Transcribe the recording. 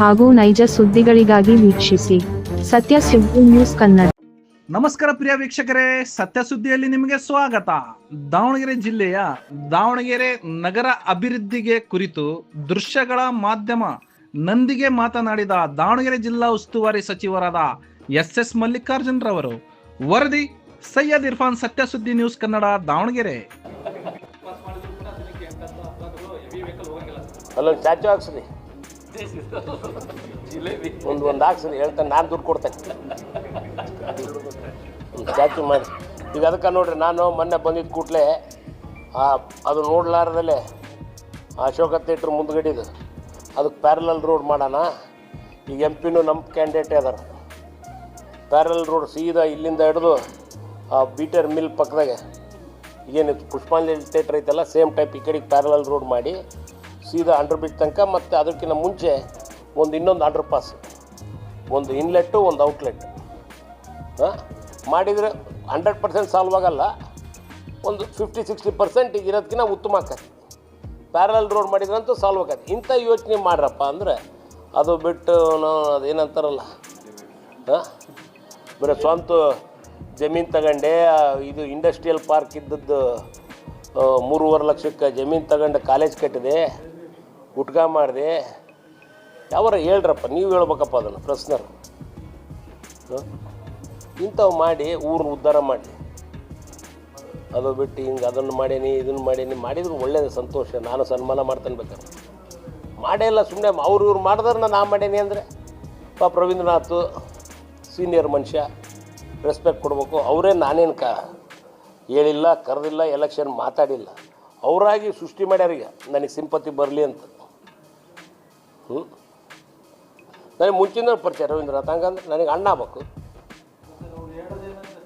ಹಾಗೂ ನೈಜ ಸುದ್ದಿಗಳಿಗಾಗಿ ವೀಕ್ಷಿಸಿ ಸತ್ಯ ಸುದ್ದಿ ನ್ಯೂಸ್ ಕನ್ನಡ. ನಮಸ್ಕಾರ ಪ್ರಿಯ ವೀಕ್ಷಕರೇ, ಸತ್ಯ ಸುದ್ದಿಯಲ್ಲಿ ನಿಮಗೆ ಸ್ವಾಗತ. ದಾವಣಗೆರೆ ಜಿಲ್ಲೆಯ ದಾವಣಗೆರೆ ನಗರ ಅಭಿವೃದ್ಧಿಗೆ ಕುರಿತು ದೃಶ್ಯಗಳ ಮಾಧ್ಯಮ ನಂದಿಗೆ ಮಾತನಾಡಿದ ದಾವಣಗೆರೆ ಜಿಲ್ಲಾ ಉಸ್ತುವಾರಿ ಸಚಿವರಾದ ಎಸ್ ಎಸ್ ಮಲ್ಲಿಕಾರ್ಜುನ್ ರವರು. ವರದಿ, ಸೈಯದ್ ಇರ್ಫಾನ್ ಸತ್ಯ ಸುದ್ದಿ ನ್ಯೂಸ್ ಕನ್ನಡ, ದಾವಣಗೆರೆ. ಅಲ್ಲೊಂದು ಚಾಚು ಹಾಕ್ಸ್ರಿ ಒಂದು ಒಂದು ಹಾಕ್ಸ್ರಿ ಹೇಳ್ತಾನೆ ನಾನು ದುಡ್ಡು ಕೊಡ್ತೇನೆ. ಒಂದು ಚಾಚು ಮಾಡಿ. ಈಗ ಅದಕ್ಕೆ ನೋಡ್ರಿ ನಾನು ಮೊನ್ನೆ ಬಂದಿದ್ದ ಕೂಡಲೇ ಅದು ನೋಡ್ಲಾರ್ದಲ್ಲೇ ಅಶೋಕ ಥಿಯೇಟ್ರ್ ಮುಂದ್ಗಡಿದು. ಅದಕ್ಕೆ ಪ್ಯಾರಲಲ್ ರೋಡ್ ಮಾಡೋಣ. ಈಗ ಎಂ ಪಿನೂ ನಮ್ಮ ಕ್ಯಾಂಡಿಡೇಟೇ ಅದಾರ. ಪ್ಯಾರಲ್ ರೋಡ್ ಸೀದಾ ಇಲ್ಲಿಂದ ಹಿಡಿದು ಆ ಬೀಟರ್ ಮಿಲ್ ಪಕ್ಕದಾಗೆ. ಏನಿತ್ತು ಪುಷ್ಪಾಂಜಲಿ ಥಿಯೇಟ್ರ್ ಐತಲ್ಲ ಸೇಮ್ ಟೈಪ್ ಈ ಕಡೆಗೆ ಪ್ಯಾರಲಲ್ ರೋಡ್ ಮಾಡಿ. ಸೀದಾ ಅಂಡರ್ ಬ್ರಿಡ್ಜ್ ತನಕ, ಮತ್ತು ಅದಕ್ಕಿಂತ ಮುಂಚೆ ಒಂದು ಇನ್ನೊಂದು ಅಂಡರ್ ಪಾಸ್ ಒಂದು ಇನ್ಲೆಟ್ಟು ಒಂದು ಔಟ್ಲೆಟ್ ಹಾಂ? ಮಾಡಿದರೆ ಹಂಡ್ರೆಡ್ ಪರ್ಸೆಂಟ್ ಸಾಲ್ವ್ ಆಗಲ್ಲ. ಒಂದು ಫಿಫ್ಟಿ ಸಿಕ್ಸ್ಟಿ ಪರ್ಸೆಂಟ್ ಇರೋದಕ್ಕಿಂತ ಉತ್ತಮ ಆಕತಿ ಪ್ಯಾರಲ್ ರೋಡ್ ಮಾಡಿದ್ರಂತೂ ಸಾಲ್ವ್ ಆಗತ್ತೆ. ಇಂಥ ಯೋಚನೆ ಮಾಡ್ರಪ್ಪ ಅಂದರೆ ಅದು ಬಿಟ್ಟು ನಾವು ಅದೇನಂತಾರಲ್ಲ ಹಾಂ? ಬರೀ ಸ್ವಂತ ಜಮೀನು ತಗೊಂಡೆ ಇದು ಇಂಡಸ್ಟ್ರಿಯಲ್ ಪಾರ್ಕ್ ಇದ್ದದ್ದು ಮೂರುವರೆ ಲಕ್ಷಕ್ಕೆ ಜಮೀನು ತಗೊಂಡು ಕಾಲೇಜ್ ಕಟ್ಟಿದೆ. ಗುಟ್ಕ ಮಾಡಿದೆ. ಯಾವಾರ ಹೇಳ್ರಪ್ಪ, ನೀವು ಹೇಳ್ಬೇಕಪ್ಪ ಅದನ್ನು, ಪ್ರಶ್ನರು. ಇಂಥವು ಮಾಡಿ ಊರನ್ನ ಉದ್ಧಾರ ಮಾಡಿ. ಅದು ಬಿಟ್ಟು ಹಿಂಗೆ ಅದನ್ನು ಮಾಡೇನಿ ಇದನ್ನು ಮಾಡೇನಿ, ಮಾಡಿದ್ರು ಒಳ್ಳೇದು ಸಂತೋಷ, ನಾನು ಸನ್ಮಾನ ಮಾಡ್ತಾನೆ ಬೇಕಾದ್ರೆ. ಮಾಡೇ ಇಲ್ಲ ಸುಮ್ಮನೆ ಅವ್ರು ಇವ್ರು ಮಾಡಿದ್ರೆ ನಾನು ಮಾಡೀನಿ ಅಂದರೆ, ಪಾಪ ರವೀಂದ್ರನಾಥ್, ಸೀನಿಯರ್ ಮನುಷ್ಯ ರೆಸ್ಪೆಕ್ಟ್ ಕೊಡಬೇಕು. ಅವರೇ ನಾನೇನು ಕ, ಹೇಳಿಲ್ಲ, ಕರೆದಿಲ್ಲ ಎಲೆಕ್ಷನ್ ಮಾತಾಡಿಲ್ಲ. ಅವರಾಗಿ ಸೃಷ್ಟಿ ಮಾಡ್ಯಾರೀಗ ನನಗೆ ಸಿಂಪತಿ ಬರಲಿ ಅಂತ. ಹ್ಞೂ ನನಗೆ ಮುಂಚಿನ ಪರಿಚಯ ರವೀಂದ್ರನಾಥ್ ಹಂಗಂದ್ರೆ ನನಗೆ ಅಣ್ಣ ಆಗ್ಬೇಕು